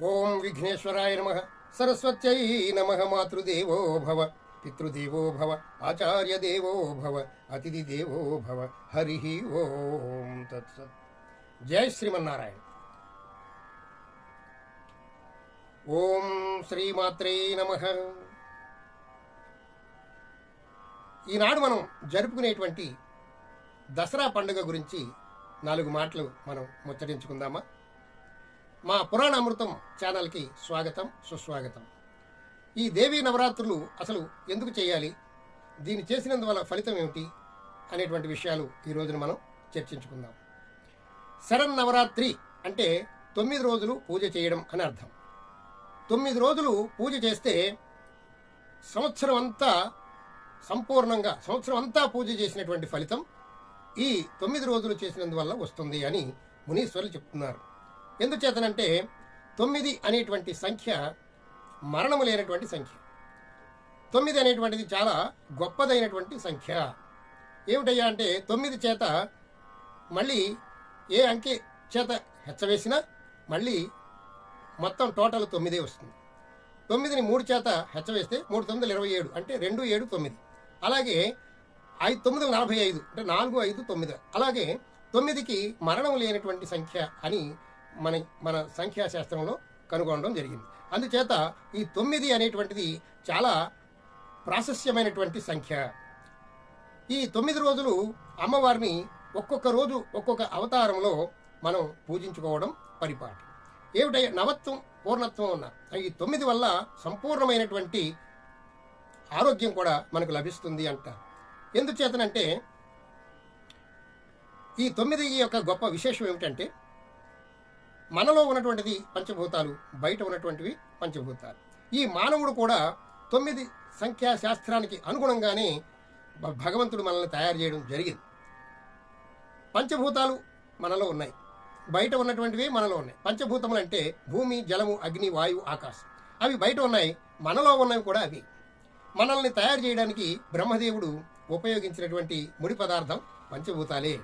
ఓం విఘ్నేశ్వరాయ నమ. సరస్వత్యై నమ మాతృదేవో భవ పితృదేవో భవ ఆచార్య దేవో భవ అతిథి దేవో భవ. హరి ఓం తత్సత్ జై శ్రీమన్నారాయణ. ఓం శ్రీమాత్రే నమ. ఈనాడు మనం జరుపుకునేటువంటి దసరా పండుగ గురించి నాలుగు మాటలు మనం ముచ్చటించుకుందామా? మా పురాణ అమృతం ఛానల్కి స్వాగతం సుస్వాగతం. ఈ దేవీ నవరాత్రులు అసలు ఎందుకు చేయాలి? దీన్ని చేసినందువల్ల ఫలితం ఏమిటి? అనేటువంటి విషయాలు ఈ రోజున మనం చర్చించుకుందాం. శరణ్ నవరాత్రి అంటే తొమ్మిది రోజులు పూజ చేయడం అని అర్థం. తొమ్మిది రోజులు పూజ చేస్తే సంవత్సరం అంతా సంపూర్ణంగా సంవత్సరం అంతా పూజ చేసినటువంటి ఫలితం ఈ తొమ్మిది రోజులు చేసినందువల్ల వస్తుంది అని మునీశ్వరులు చెప్తున్నారు. ఎందుచేతనంటే తొమ్మిది అనేటువంటి సంఖ్య మరణము లేనటువంటి సంఖ్య. తొమ్మిది అనేటువంటిది చాలా గొప్పదైనటువంటి సంఖ్య. ఏమిటయ్యా అంటే తొమ్మిది చేత మళ్ళీ ఏ అంకె చేత హెచ్చవేసినా మళ్ళీ మొత్తం టోటల్ తొమ్మిదే వస్తుంది. తొమ్మిదిని మూడు చేత హెచ్చవేస్తే మూడు తొమ్మిది ఇరవై ఏడు అంటే రెండు ఏడు తొమ్మిది. అలాగే ఐదు తొమ్మిది నలభై ఐదు అంటే నాలుగు ఐదు తొమ్మిది. అలాగే తొమ్మిదికి మరణం లేనటువంటి సంఖ్య అని మన మన సంఖ్యాశాస్త్రంలో కనుగొనడం జరిగింది. అందుచేత ఈ తొమ్మిది అనేటువంటిది చాలా ప్రాశస్యమైనటువంటి సంఖ్య. ఈ తొమ్మిది రోజులు అమ్మవారిని ఒక్కొక్క రోజు ఒక్కొక్క అవతారంలో మనం పూజించుకోవడం పరిపాటి. ఏమిటై? నవత్వం పూర్ణత్వం ఉన్న ఈ తొమ్మిది వల్ల సంపూర్ణమైనటువంటి ఆరోగ్యం కూడా మనకు లభిస్తుంది అంటారు. ఎందుచేతనంటే ఈ తొమ్మిది యొక్క గొప్ప విశేషం ఏమిటంటే మనలో ఉన్నటువంటిది పంచభూతాలు బయట ఉన్నటువంటివి పంచభూతాలు. ఈ మానవుడు కూడా తొమ్మిది సంఖ్యా శాస్త్రానికి అనుగుణంగానే భ- భగవంతుడు మనల్ని తయారు చేయడం జరిగింది. పంచభూతాలు మనలో ఉన్నాయి. బయట ఉన్నటువంటివి మనలో ఉన్నాయి. పంచభూతములు అంటే భూమి జలము అగ్ని వాయువు ఆకాశం. అవి బయట ఉన్నాయి. మనలో ఉన్నవి కూడా అవి. మనల్ని తయారు చేయడానికి బ్రహ్మదేవుడు ఉపయోగించినటువంటి ముడి పదార్థం పంచభూతాలే.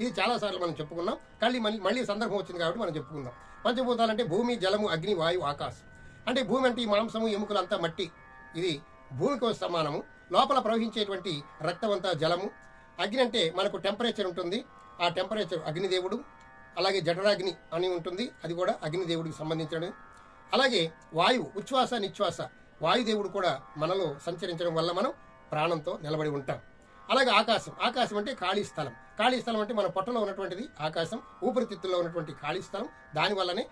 ఇది చాలాసార్లు మనం చెప్పుకున్నాం. కళ్ళీ మళ్ళీ మళ్ళీ సందర్భం వచ్చింది కాబట్టి మనం చెప్పుకుందాం. పంచభూతాలంటే భూమి జలము అగ్ని వాయువు ఆకాశం. అంటే భూమి అంటే ఈ మాంసము ఎముకలు అంతా మట్టి. ఇది భూమికి సమానము. లోపల ప్రవహించేటువంటి రక్తమంతా జలము. అగ్ని అంటే మనకు టెంపరేచర్ ఉంటుంది. ఆ టెంపరేచర్ అగ్నిదేవుడు అలాగే జఠరాగ్ని అని ఉంటుంది. అది కూడా అగ్నిదేవుడికి సంబంధించినది. అలాగే వాయువు ఉచ్ఛ్వాస నిశ్వాస. వాయుదేవుడు కూడా మనలో సంచరించడం వల్ల మనం ప్రాణంతో నిలబడి ఉంటాం. అలాగే ఆకాశం. ఆకాశం అంటే ఖాళీ స్థలం. ఖాళీ స్థలం అంటే మన పొట్టలో ఉన్నటువంటిది ఆకాశం ఊపిరితిత్తుల్లో ఉన్నటువంటి ఖాళీ స్థలం. దానివల్లనే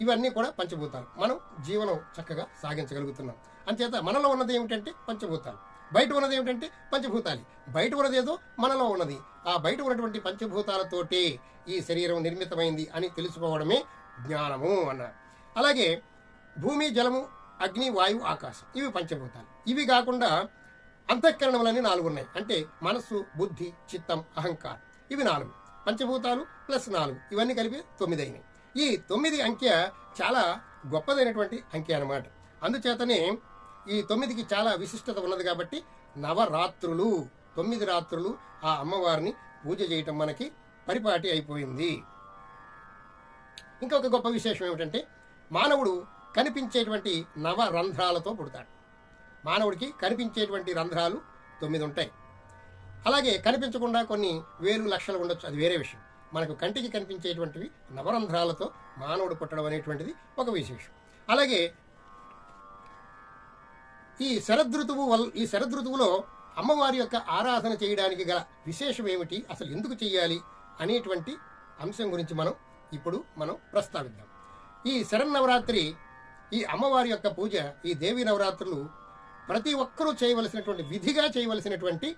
ఇవన్నీ కూడా పంచభూతాలు. మనం జీవనం చక్కగా సాగించగలుగుతున్నాం. అంచేత మనలో ఉన్నది ఏమిటంటే పంచభూతాలు. బయట ఉన్నది ఏమిటంటే పంచభూతాలు. బయట ఉన్నది ఏదో మనలో ఉన్నది. ఆ బయట ఉన్నటువంటి పంచభూతాలతోటే ఈ శరీరం నిర్మితమైంది అని తెలుసుకోవడమే జ్ఞానము అన్నారు. అలాగే భూమి జలము అగ్ని వాయువు ఆకాశం. ఇవి పంచభూతాలు. ఇవి కాకుండా అంతఃకరణములని నాలుగు ఉన్నాయి అంటే మనస్సు బుద్ధి చిత్తం అహంకారం. ఇవి నాలుగు. పంచభూతాలు ప్లస్ నాలుగు. ఇవన్నీ కలిపి తొమ్మిది అయినాయి. ఈ తొమ్మిది అంకె చాలా గొప్పదైనటువంటి అంకె అన్నమాట. అందుచేతనే ఈ తొమ్మిదికి చాలా విశిష్టత ఉన్నది కాబట్టి నవరాత్రులు తొమ్మిది రాత్రులు ఆ అమ్మవారిని పూజ చేయటం మనకి పరిపాటి అయిపోయింది. ఇంకొక గొప్ప విశేషం ఏమిటంటే మానవుడు కనిపించేటువంటి నవరంధ్రాలతో పుడతాడు. మానవుడికి కనిపించేటువంటి రంధ్రాలు తొమ్మిది ఉంటాయి. అలాగే కనిపించకుండా కొన్ని వేలు లక్షలు ఉండొచ్చు. అది వేరే విషయం. మనకు కంటికి కనిపించేటువంటివి నవరంధ్రాలతో మానవుడు పుట్టడం అనేటువంటిది ఒక విశేషం. అలాగే ఈ శరదృతువు వల్ ఈ శరదృతువులో అమ్మవారి యొక్క ఆరాధన చేయడానికి గల విశేషం ఏమిటి? అసలు ఎందుకు చేయాలి? అనేటువంటి అంశం గురించి మనం ఇప్పుడు మనం ప్రస్తావిద్దాం. ఈ శరన్నవరాత్రి ఈ అమ్మవారి యొక్క పూజ ఈ దేవి నవరాత్రులు ప్రతి ఒక్కరూ చేయవలసినటువంటి విధిగా చేయవలసినటువంటి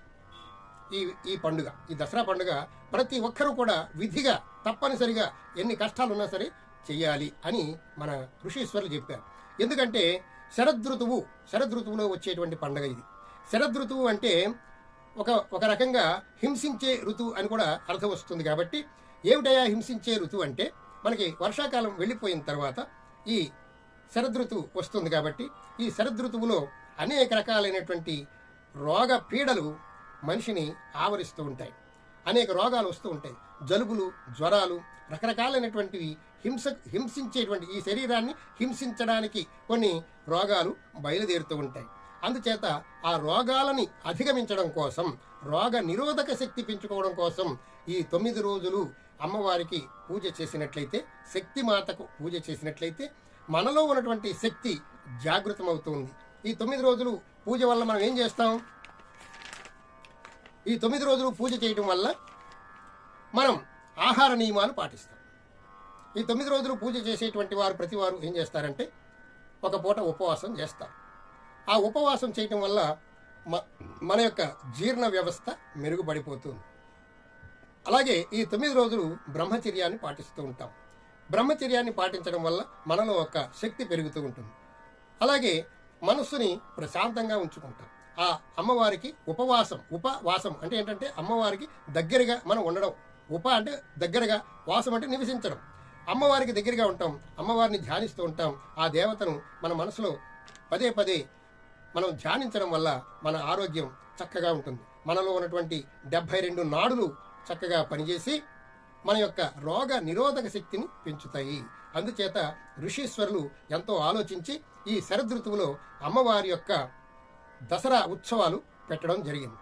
ఈ ఈ పండుగ ఈ దసరా పండుగ ప్రతి ఒక్కరూ కూడా విధిగా తప్పనిసరిగా ఎన్ని కష్టాలున్నా సరే చేయాలి అని మన ఋషీశ్వరులు చెప్పారు. ఎందుకంటే శరదృతువు శరదృతువులో వచ్చేటువంటి పండుగ ఇది. శరదృతువు అంటే ఒక ఒక రకంగా హింసించే ఋతువు అని కూడా అర్థం వస్తుంది కాబట్టి ఏమిటయా హింసించే ఋతువు అంటే మనకి వర్షాకాలం వెళ్ళిపోయిన తర్వాత ఈ శరదృతువు వస్తుంది కాబట్టి ఈ శరదృతువులో అనేక రకాలైనటువంటి రోగ పీడలు మనిషిని ఆవరిస్తూ ఉంటాయి. అనేక రోగాలు వస్తూ ఉంటాయి. జలుబులు జ్వరాలు రకరకాలైనటువంటివి హింస హింసించేటువంటి ఈ శరీరాన్ని హింసించడానికి కొన్ని రోగాలు బయలుదేరుతూ ఉంటాయి. అందుచేత ఆ రోగాలని అధిగమించడం కోసం రోగ నిరోధక శక్తి పెంచుకోవడం కోసం ఈ తొమ్మిది రోజులు అమ్మవారికి పూజ చేసినట్లయితే శక్తి మాతకు పూజ చేసినట్లయితే మనలో ఉన్నటువంటి శక్తి జాగృతమవుతుంది ఈ తొమ్మిది రోజులు పూజ వల్ల మనం ఏం చేస్తాం? ఈ తొమ్మిది రోజులు పూజ చేయటం వల్ల మనం ఆహార నియమాలు పాటిస్తాం. ఈ తొమ్మిది రోజులు పూజ చేసేటువంటి వారు ప్రతివారు ఏం చేస్తారంటే ఒక పూట ఉపవాసం చేస్తారు. ఆ ఉపవాసం చేయటం వల్ల మ- మన యొక్క జీర్ణ వ్యవస్థ మెరుగుపడిపోతుంది. అలాగే ఈ తొమ్మిది రోజులు బ్రహ్మచర్యాన్ని పాటిస్తూ ఉంటాం. బ్రహ్మచర్యాన్ని పాటించడం వల్ల మనలో ఒక శక్తి పెరుగుతూ ఉంటుంది. అలాగే మనస్సుని ప్రశాంతంగా ఉంచుకుంటాం. ఆ అమ్మవారికి ఉపవాసం ఉపవాసం అంటే ఏంటంటే అమ్మవారికి దగ్గరగా మనం ఉండడం. ఉప అంటే దగ్గరగా వాసం అంటే నివసించడం. అమ్మవారికి దగ్గరగా ఉంటాం అమ్మవారిని ధ్యానిస్తూ ఉంటాం. ఆ దేవతను మన మనసులో పదే పదే మనం ధ్యానించడం వల్ల మన ఆరోగ్యం చక్కగా ఉంటుంది. మనలో ఉన్నటువంటి డెబ్బై రెండు నాడులు చక్కగా పనిచేసి మన యొక్క రోగ నిరోధక శక్తిని పెంచుతాయి. అందుచేత ఋషీశ్వరులు ఎంతో ఆలోచించి ఈ శరదృతువులో అమ్మవారి యొక్క దసరా ఉత్సవాలు పెట్టడం జరిగింది.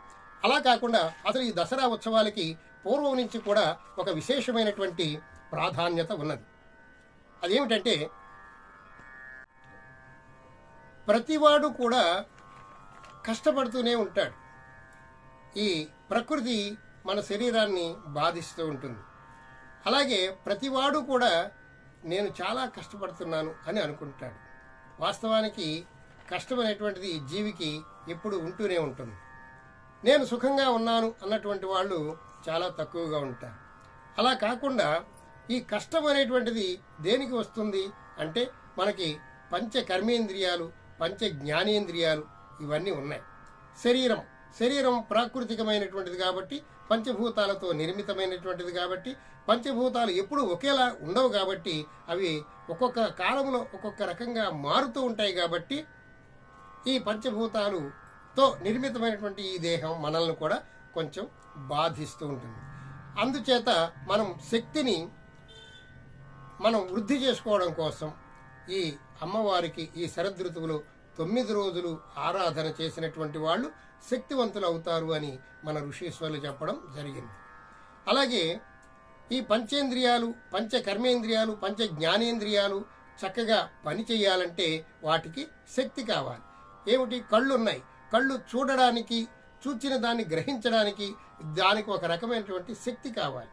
అలా కాకుండా అసలు ఈ దసరా ఉత్సవాలకి పూర్వం నుంచి కూడా ఒక విశేషమైనటువంటి ప్రాధాన్యత ఉన్నది. అదేమిటంటే ప్రతివాడు కూడా కష్టపడుతూనే ఉంటాడు. ఈ ప్రకృతి మన శరీరాన్ని బాధిస్తూ ఉంటుంది. అలాగే ప్రతివాడు కూడా నేను చాలా కష్టపడుతున్నాను అని అనుకుంటాడు. వాస్తవానికి కష్టమైనటువంటిది జీవికి ఎప్పుడు ఉంటూనే ఉంటుంది. నేను సుఖంగా ఉన్నాను అన్నటువంటి వాళ్ళు చాలా తక్కువగా ఉంటారు. అలా కాకుండా ఈ కష్టం అనేటువంటిది దేనికి వస్తుంది అంటే మనకి పంచ కర్మేంద్రియాలు పంచ జ్ఞానేంద్రియాలు ఇవన్నీ ఉన్నాయి. శరీరం. శరీరం ప్రాకృతికమైనటువంటిది కాబట్టి పంచభూతాలతో నిర్మితమైనటువంటిది కాబట్టి పంచభూతాలు ఎప్పుడు ఒకేలా ఉండవు కాబట్టి అవి ఒక్కొక్క కాలంలో ఒక్కొక్క రకంగా మారుతూ ఉంటాయి కాబట్టి ఈ పంచభూతాలుతో నిర్మితమైనటువంటి ఈ దేహం మనల్ని కూడా కొంచెం బాధిస్తూ ఉంటుంది. అందుచేత మనం శక్తిని మనం వృద్ధి చేసుకోవడం కోసం ఈ అమ్మవారికి ఈ శరదృతువులో తొమ్మిది రోజులు ఆరాధన చేసినటువంటి వాళ్ళు శక్తివంతులు అవుతారు అని మన ఋషీశ్వరులు చెప్పడం జరిగింది. అలాగే ఈ పంచేంద్రియాలు పంచ కర్మేంద్రియాలు పంచ జ్ఞానేంద్రియాలు చక్కగా పని చేయాలంటే వాటికి శక్తి కావాలి. ఏమిటి? కళ్ళు ఉన్నాయి కళ్ళు చూడడానికి చూచిన దాన్ని గ్రహించడానికి దానికి ఒక రకమైనటువంటి శక్తి కావాలి.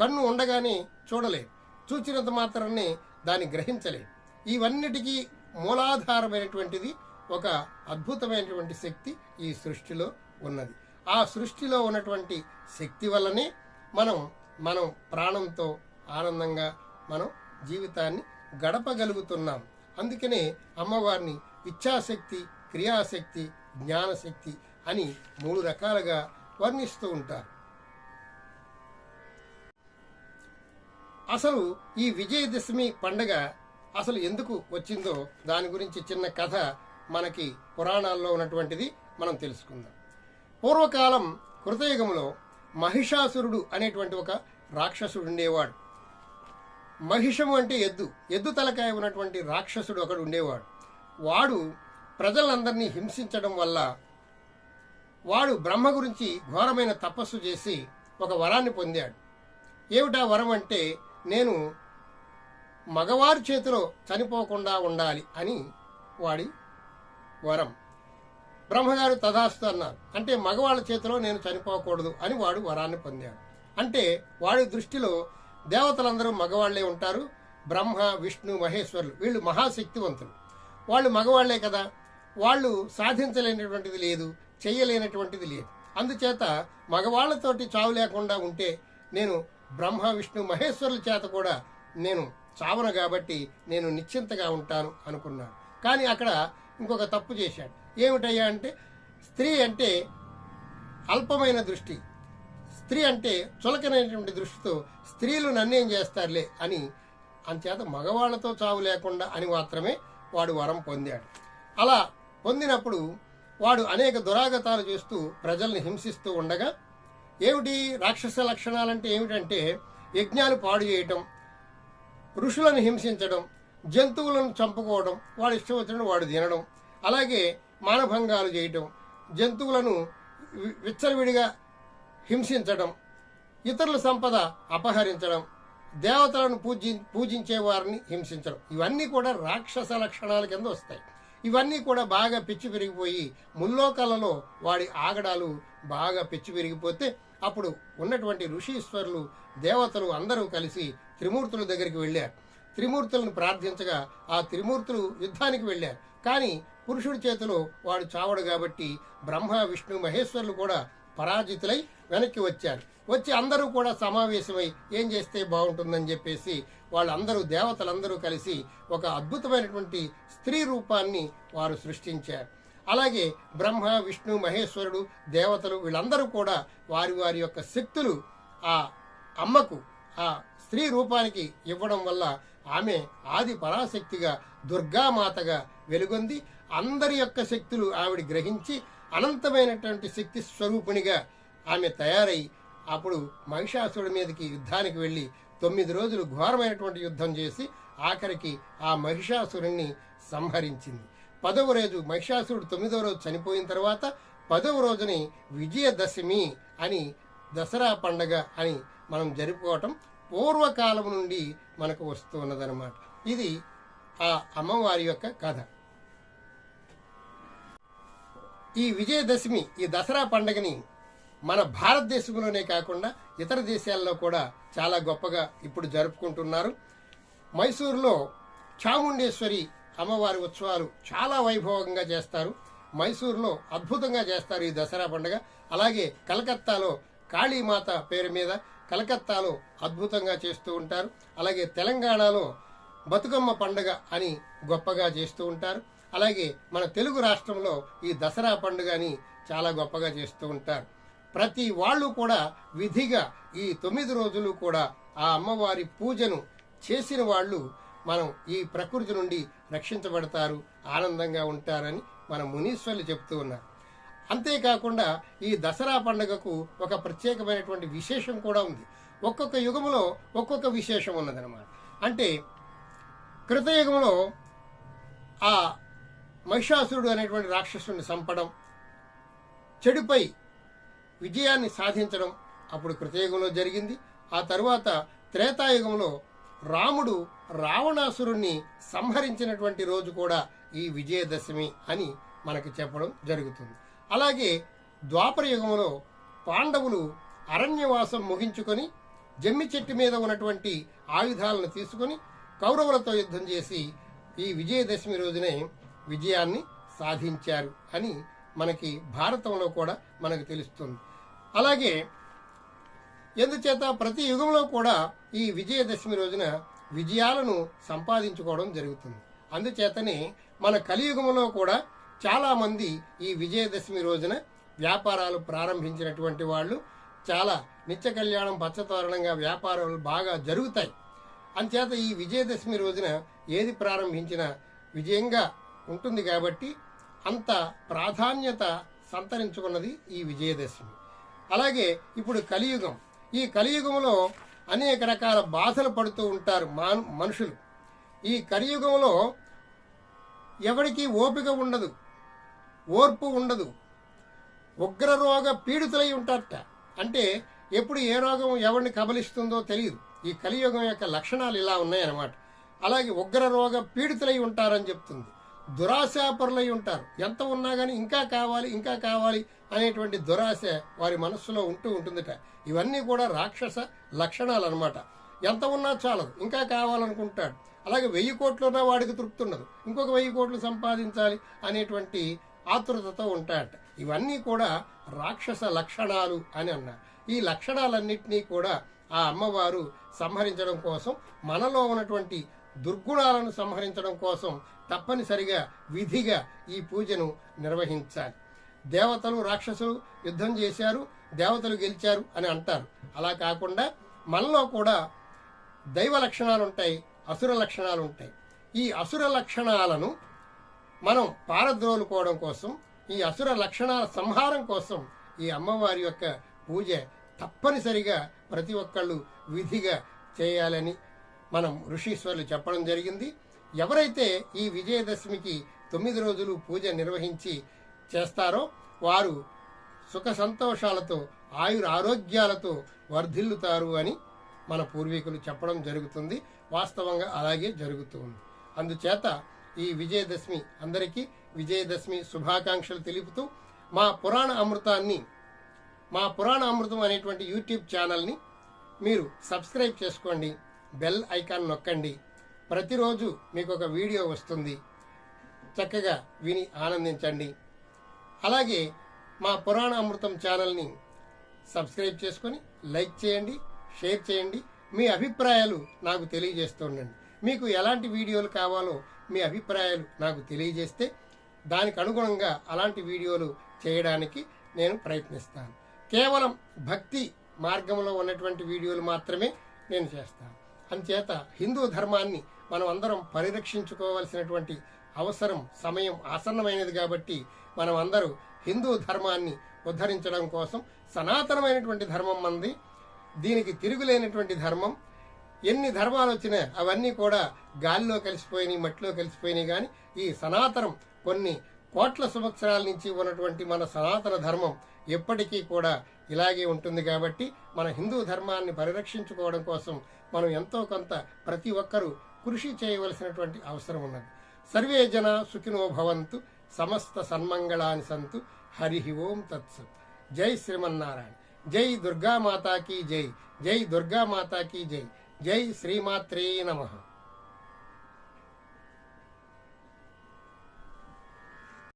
కన్ను ఉండగానే చూడలేదు చూచినంత మాత్రమే దాన్ని గ్రహించలేదు ఇవన్నిటికీ మూలాధారమైనటువంటిది ఒక అద్భుతమైనటువంటి శక్తి ఈ సృష్టిలో ఉన్నది. ఆ సృష్టిలో ఉన్నటువంటి శక్తి వల్లనే మనం మనం ప్రాణంతో ఆనందంగా మనం జీవితాన్ని గడపగలుగుతున్నాం. అందుకనే అమ్మవారిని ఇచ్ఛాశక్తి క్రియాశక్తి జ్ఞానశక్తి అని మూడు రకాలుగా వర్ణిస్తూ ఉంటారు. అసలు ఈ విజయదశమి పండగ అసలు ఎందుకు వచ్చిందో దాని గురించి చిన్న కథ మనకి పురాణాల్లో ఉన్నటువంటిది మనం తెలుసుకుందాం. పూర్వకాలం కృతయుగంలో మహిషాసురుడు అనేటువంటి ఒక రాక్షసుడు ఉండేవాడు. మహిషము అంటే ఎద్దు. ఎద్దు తలకాయ ఉన్నటువంటి రాక్షసుడు ఒకడు ఉండేవాడు. వాడు ప్రజలందరినీ హింసించడం వల్ల వాడు బ్రహ్మ గురించి ఘోరమైన తపస్సు చేసి ఒక వరాన్ని పొందాడు. ఏమిటా వరం అంటే నేను మగవారి చేతిలో చనిపోకుండా ఉండాలి అని వాడి వరం. బ్రహ్మగారు తదాస్తు అన్నారు. అంటే మగవాళ్ళ చేతిలో నేను చనిపోకూడదు అని వాడు వరాన్ని పొందాడు. అంటే వాడి దృష్టిలో దేవతలందరూ మగవాళ్ళే ఉంటారు. బ్రహ్మ విష్ణు మహేశ్వరులు వీళ్ళు మహాశక్తివంతులు. వాళ్ళు మగవాళ్ళే కదా. వాళ్ళు సాధించలేనటువంటిది లేదు చెయ్యలేనటువంటిది లేదు. అందుచేత మగవాళ్ళతోటి చావు లేకుండా ఉంటే నేను బ్రహ్మ విష్ణు మహేశ్వరుల చేత కూడా నేను చావను కాబట్టి నేను నిశ్చింతగా ఉంటాను అనుకున్నాను. కానీ అక్కడ ఇంకొక తప్పు చేశాడు. ఏమిటయ్యా అంటే స్త్రీ అంటే అల్పమైన దృష్టి. స్త్రీ అంటే చులకనైనటువంటి దృష్టితో స్త్రీలు నన్నేం చేస్తారులే అని అంచేత మగవాళ్ళతో చావు లేకుండా అని మాత్రమే వాడు వరం పొందాడు. అలా పొందినప్పుడు వాడు అనేక దురాగతాలు చేస్తూ ప్రజల్ని హింసిస్తూ ఉండగా ఏమిటి రాక్షస లక్షణాలంటే ఏమిటంటే యజ్ఞాలు పాడు చేయటం ఋషులను హింసించడం జంతువులను చంపుకోవడం వాడు ఇష్టం వచ్చినట్టు వాడు తినడం అలాగే మానభంగాలు చేయటం జంతువులను వి- విచ్చలవిడిగా హింసించడం ఇతరుల సంపద అపహరించడం దేవతలను పూజి పూజించే వారిని హింసించడం. ఇవన్నీ కూడా రాక్షస లక్షణాల కింద వస్తాయి. ఇవన్నీ కూడా బాగా పిచ్చి పెరిగిపోయి ముల్లోకాలలో వాడి ఆగడాలు బాగా పిచ్చి పెరిగిపోతే అప్పుడు ఉన్నటువంటి ఋషీశ్వరులు దేవతలు అందరూ కలిసి త్రిమూర్తుల దగ్గరికి వెళ్ళారు. త్రిమూర్తులను ప్రార్థించగా ఆ త్రిమూర్తులు యుద్ధానికి వెళ్ళారు. కానీ పురుషుడి చేతిలో వాడు చావడు కాబట్టి బ్రహ్మ విష్ణు మహేశ్వరులు కూడా పరాజితులై వెనక్కి వచ్చారు. వచ్చి అందరూ కూడా సమావేశమై ఏం చేస్తే బాగుంటుందని చెప్పేసి వాళ్ళందరూ దేవతలందరూ కలిసి ఒక అద్భుతమైనటువంటి స్త్రీ రూపాన్ని వారు సృష్టించారు. అలాగే బ్రహ్మ విష్ణు మహేశ్వరుడు దేవతలు వీళ్ళందరూ కూడా వారి వారి యొక్క శక్తులు ఆ అమ్మకు ఆ స్త్రీ రూపానికి ఇవ్వడం వల్ల ఆమె ఆది పరాశక్తిగా దుర్గామాతగా వెలుగొంది. అందరి యొక్క శక్తులు ఆవిడ గ్రహించి అనంతమైనటువంటి శక్తి స్వరూపిణిగా ఆమె తయారై అప్పుడు మహిషాసురుడి మీదకి యుద్ధానికి వెళ్ళి తొమ్మిది రోజులు ఘోరమైనటువంటి యుద్ధం చేసి ఆఖరికి ఆ మహిషాసురుణ్ణి సంహరించింది. పదవ రోజు మహిషాసురుడు తొమ్మిదవ రోజు చనిపోయిన తర్వాత పదవ రోజుని విజయదశమి అని దసరా పండగ అని మనం జరుపుకోవటం పూర్వకాలం నుండి మనకు వస్తూ ఉన్నదన్నమాట. ఇది ఆ అమ్మవారి యొక్క కథ. ఈ విజయదశమి ఈ దసరా పండుగని మన భారతదేశంలోనే కాకుండా ఇతర దేశాల్లో కూడా చాలా గొప్పగా ఇప్పుడు జరుపుకుంటున్నారు. మైసూరులో చాముండేశ్వరి అమ్మవారి ఉత్సవాలు చాలా వైభవంగా చేస్తారు. మైసూరులో అద్భుతంగా చేస్తారు ఈ దసరా పండుగ. అలాగే కలకత్తాలో కాళీమాత పేరు మీద కలకత్తాలో అద్భుతంగా చేస్తూ ఉంటారు. అలాగే తెలంగాణలో బతుకమ్మ పండుగ అని గొప్పగా చేస్తూ ఉంటారు. అలాగే మన తెలుగు రాష్ట్రంలో ఈ దసరా పండుగ అని చాలా గొప్పగా చేస్తూ ఉంటారు. ప్రతి వాళ్ళు కూడా విధిగా ఈ తొమ్మిది రోజులు కూడా ఆ అమ్మవారి పూజను చేసిన వాళ్ళు మనం ఈ ప్రకృతి నుండి రక్షించబడతారు. ఆనందంగా ఉంటారని మన మునీశ్వర్లు చెప్తూ ఉన్నారు. అంతేకాకుండా ఈ దసరా పండుగకు ఒక ప్రత్యేకమైనటువంటి విశేషం కూడా ఉంది. ఒక్కొక్క యుగంలో ఒక్కొక్క విశేషం ఉన్నదన్నమాట. అంటే కృతయుగంలో ఆ మహిషాసురుడు అనేటువంటి రాక్షసుని చంపడం చెడుపై విజయాన్ని సాధించడం అప్పుడు కృతయుగంలో జరిగింది. ఆ తరువాత త్రేతాయుగంలో రాముడు రావణాసురుణ్ణి సంహరించినటువంటి రోజు కూడా ఈ విజయదశమి అని మనకి చెప్పడం జరుగుతుంది. అలాగే ద్వాపర యుగంలో పాండవులు అరణ్యవాసం ముగించుకొని జమ్మి చెట్టు మీద ఉన్నటువంటి ఆయుధాలను తీసుకొని కౌరవులతో యుద్ధం చేసి ఈ విజయదశమి రోజునే విజయాన్ని సాధించారు అని మనకి భారతంలో కూడా మనకు తెలుస్తుంది. అలాగే ఎందుచేత ప్రతి యుగంలో కూడా ఈ విజయదశమి రోజున విజయాలను సంపాదించుకోవడం జరుగుతుంది. అందుచేతనే మన కలియుగంలో కూడా చాలామంది ఈ విజయదశమి రోజున వ్యాపారాలు ప్రారంభించినటువంటి వాళ్ళు చాలా నిత్య కళ్యాణం పచ్చతోరణంగా వ్యాపారాలు బాగా జరుగుతాయి. అంచేత ఈ విజయదశమి రోజున ఏది ప్రారంభించినా విజయంగా ఉంటుంది కాబట్టి అంత ప్రాధాన్యత సంతరించుకున్నది ఈ విజయదశమి. అలాగే ఇప్పుడు కలియుగం. ఈ కలియుగంలో అనేక రకాల బాధలు పడుతూ ఉంటారు మా మనుషులు. ఈ కలియుగంలో ఎవరికీ ఓపిక ఉండదు. ఓర్పు ఉండదు. ఉగ్రరోగ పీడితులై ఉంటారట. అంటే ఎప్పుడు ఏ రోగం ఎవరిని కబలిస్తుందో తెలియదు. ఈ కలియుగం యొక్క లక్షణాలు ఇలా ఉన్నాయన్నమాట. అలాగే ఉగ్ర రోగ పీడితులై ఉంటారని చెప్తుంది. దురాశాపరులై ఉంటారు. ఎంత ఉన్నా కానీ ఇంకా కావాలి ఇంకా కావాలి అనేటువంటి దురాశ వారి మనస్సులో ఉంటూ ఉంటుందిట. ఇవన్నీ కూడా రాక్షస లక్షణాలు అనమాట ఎంత ఉన్నా చాలదు. ఇంకా కావాలనుకుంటాడు. అలాగే వెయ్యి కోట్లున్నా వాడికి తృప్తి ఉండదు. ఇంకొక వెయ్యి కోట్లు సంపాదించాలి అనేటువంటి ఆతృతతో ఉంటాడట ఇవన్నీ కూడా రాక్షస లక్షణాలు అని అన్నారు ఈ లక్షణాలన్నింటినీ కూడా ఆ అమ్మవారు సంహరించడం కోసం మనలో ఉన్నటువంటి దుర్గుణాలను సంహరించడం కోసం తప్పనిసరిగా విధిగా ఈ పూజను నిర్వహించాలి. దేవతలు రాక్షసులు యుద్ధం చేశారు దేవతలు గెలిచారు అని అంటారు. అలా కాకుండా మనలో కూడా దైవ లక్షణాలు ఉంటాయి అసుర లక్షణాలు ఉంటాయి ఈ అసుర లక్షణాలను మనం పారద్రోలుకోవడం కోసం ఈ అసుర లక్షణాల సంహారం కోసం ఈ అమ్మవారి యొక్క పూజ తప్పనిసరిగా ప్రతి ఒక్కళ్ళు విధిగా చేయాలని మనం ఋషీశ్వరులు చెప్పడం జరిగింది. ఎవరైతే ఈ విజయదశమికి తొమ్మిది రోజులు పూజ నిర్వహించి చేస్తారో వారు సుఖ సంతోషాలతో ఆయుర ఆరోగ్యాలతో వర్ధిల్లుతారు అని మన పూర్వీకులు చెప్పడం జరుగుతుంది. వాస్తవంగా అలాగే జరుగుతుంది అందుచేత ఈ విజయదశమి అందరికీ విజయదశమి శుభాకాంక్షలు తెలుపుతూ మా పురాణ అమృతాన్ని మా పురాణ అమృతం అనేటువంటి యూట్యూబ్ ఛానల్ని మీరు సబ్స్క్రైబ్ చేసుకోండి బెల్ ఐకాన్ నొక్కండి. ప్రతిరోజు మీకు ఒక వీడియో వస్తుంది. చక్కగా విని ఆనందించండి. అలాగే మా పురాణ అమృతం ఛానల్ని సబ్స్క్రైబ్ చేసుకొని లైక్ చేయండి షేర్ చేయండి. మీ అభిప్రాయాలు నాకు తెలియజేస్తూ ఉండండి. మీకు ఎలాంటి వీడియోలు కావాలో మీ అభిప్రాయాలు నాకు తెలియజేస్తే దానికి అనుగుణంగా అలాంటి వీడియోలు చేయడానికి నేను ప్రయత్నిస్తాను. కేవలం భక్తి మార్గంలో ఉన్నటువంటి వీడియోలు మాత్రమే నేను చేస్తాను. అంచేత హిందూ ధర్మాన్ని మనం అందరం పరిరక్షించుకోవాల్సినటువంటి అవసరం సమయం ఆసన్నమైనది కాబట్టి మనం అందరూ హిందూ ధర్మాన్ని ఉద్ధరించడం కోసం సనాతనమైనటువంటి ధర్మం మంది దీనికి తిరుగులేనటువంటి ధర్మం ఎన్ని ధర్మాలు వచ్చినా అవన్నీ కూడా గాలిలో కలిసిపోయినాయి మట్టిలో కలిసిపోయినాయి కానీ ఈ సనాతనం కొన్ని కోట్ల సంవత్సరాల నుంచి ఉన్నటువంటి మన సనాతన ధర్మం ఎప్పటికీ కూడా ఇలాగే ఉంటుంది కాబట్టి మన హిందూ ధర్మాన్ని పరిరక్షించుకోవడం కోసం మనం ఎంతో కొంత ప్రతి ఒక్కరూ కృషి చేయవలసినటువంటి అవసరం ఉన్నది. సర్వే జన సుఖినో భవంతు సమస్త సన్మంగళాని సంతు హరి ఓం తత్సత్. జై శ్రీమన్నారాయణ. జై దుర్గామాతాకి జై. జై దుర్గామాతాకి జై. జై శ్రీమాత్రే నమః